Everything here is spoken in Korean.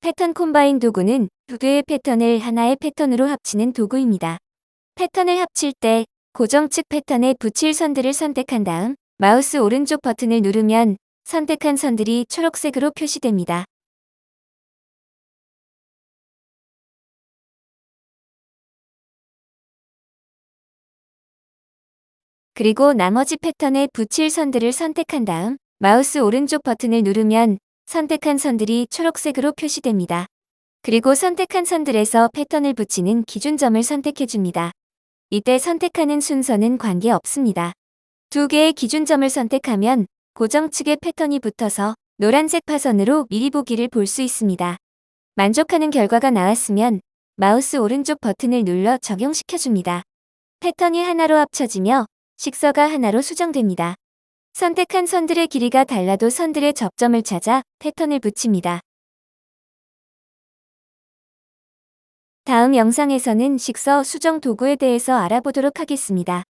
패턴 콤바인 도구는 두 개의 패턴을 하나의 패턴으로 합치는 도구입니다. 패턴을 합칠 때 고정 측 패턴에 붙일 선들을 선택한 다음 마우스 오른쪽 버튼을 누르면 선택한 선들이 초록색으로 표시됩니다. 그리고 나머지 패턴에 붙일 선들을 선택한 다음 마우스 오른쪽 버튼을 누르면 선택한 선들이 초록색으로 표시됩니다. 그리고 선택한 선들에서 패턴을 붙이는 기준점을 선택해줍니다. 이때 선택하는 순서는 관계없습니다. 두 개의 기준점을 선택하면 고정 측에 패턴이 붙어서 노란색 파선으로 미리 보기를 볼 수 있습니다. 만족하는 결과가 나왔으면 마우스 오른쪽 버튼을 눌러 적용시켜줍니다. 패턴이 하나로 합쳐지며 식서가 하나로 수정됩니다. 선택한 선들의 길이가 달라도 선들의 접점을 찾아 패턴을 붙입니다. 다음 영상에서는 식서 수정 도구에 대해서 알아보도록 하겠습니다.